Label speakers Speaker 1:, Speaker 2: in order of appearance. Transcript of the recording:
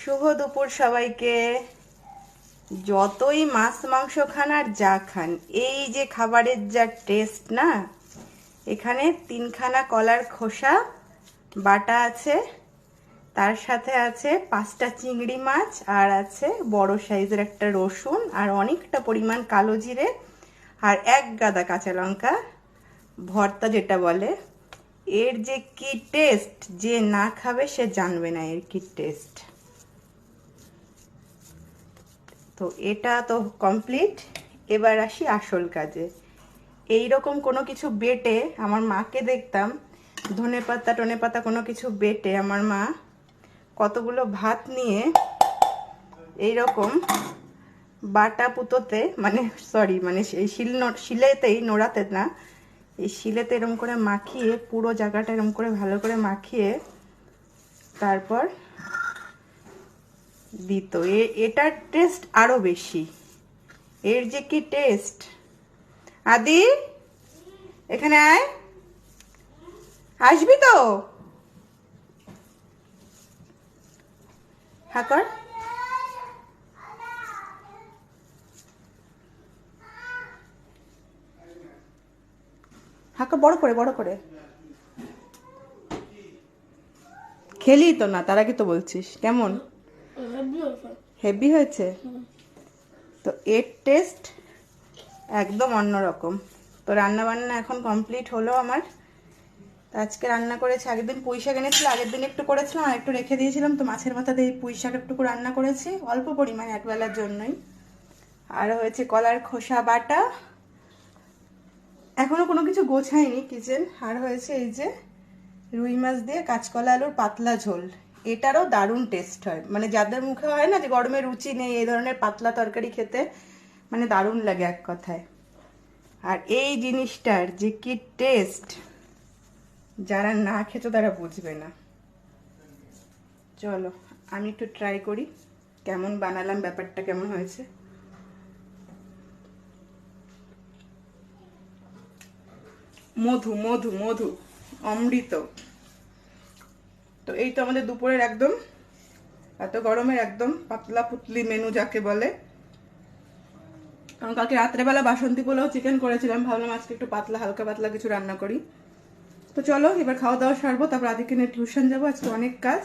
Speaker 1: শুভ দুপুর সবাইকে। যতই মাছ মাংস খান আর যা খান, এই যে খাবারের যা টেস্ট না, এখানে তিনখানা কলার খোসা, বাটা আছে, তার সাথে আছে পাঁচটা চিংড়ি মাছ আর আছে বড় সাইজের একটা রসুন আর অনেকটা পরিমাণ কালো জিরে আর এক গাদা কাঁচা লঙ্কা, ভর্তা যেটা বলে। এর যে কি টেস্ট যে না খাবে সে জানবে না এর কি টেস্ট তো এটা তো কমপ্লিট এবার আসি আসল কাজে। এই রকম কোনো কিছু বেটে আমার মাকে দেখতাম, ধনে পাতা, টনে পাতা কোনো কিছু বেটে আমার মা কতগুলো ভাত নিয়ে এই রকম বাটা পুতোতে মানে সরি মানে এই শিল শিলেতেই, নোড়াতে না, এই শিলেতে এরম করে মাখিয়ে, পুরো জায়গাটা এরম করে ভালো করে মাখিয়ে, তারপর দিত। এটার টেস্ট আরও বেশি। এর যে কি টেস্ট আদি, এখানে আয়। আসবি তো? হ্যাঁ কর। হাঁকা বড় করে বড় করে। খেলি তো না, তার আগে তো বলছিস। কেমন? হেভি হয়েছে। তো এর টেস্ট একদম অন্যরকম তো রান্না বান্না এখন কমপ্লিট হলো আমার। তো আজকে রান্না করেছি, আগের দিন পুঁই শাক এনেছিল, আগের দিন একটু করেছিলাম আর একটু রেখে দিয়েছিলাম। তো মাছের মাথা দিয়ে পুঁই শাক একটু রান্না করেছি, অল্প পরিমাণে একবেলার জন্যই। আর হয়েছে কলার খোসা বাটা। এখনও কোনো কিছু গোছায়নি কিচেন। আর হয়েছে এই যে রুই মাছ দিয়ে কাঁচকলা আলুর পাতলা ঝোল। এটারও দারুণ টেস্ট হয়। মানে যাদের মুখে হয় না যে গরমে রুচি নেই, এই ধরনের পাতলা তরকারি খেতে মানে দারুণ লাগে এক কথায়। আর এই জিনিসটার যে কি টেস্ট যারা না খেতো তারা বুঝবে না। চলো, আমি একটু ট্রাই করি, কেমন বানালাম, ব্যাপারটা কেমন হয়েছে। মধু মধু মধু, অমৃত। তো এই তো আমাদের দুপুরের একদম, এত গরমের একদম পাতলা পুতলি মেনু যাকে বলে। কারণ কালকে রাত্রেবেলা বাসন্তী পোলাও চিকেন করেছিলাম, ভাবলাম আজকে একটু পাতলা, হালকা পাতলা কিছু রান্না করি। তো চলো, এবার খাওয়া দাওয়া সারবো, তারপর আদিকে নিয়ে টিউশন যাব, আজকে অনেক কাজ।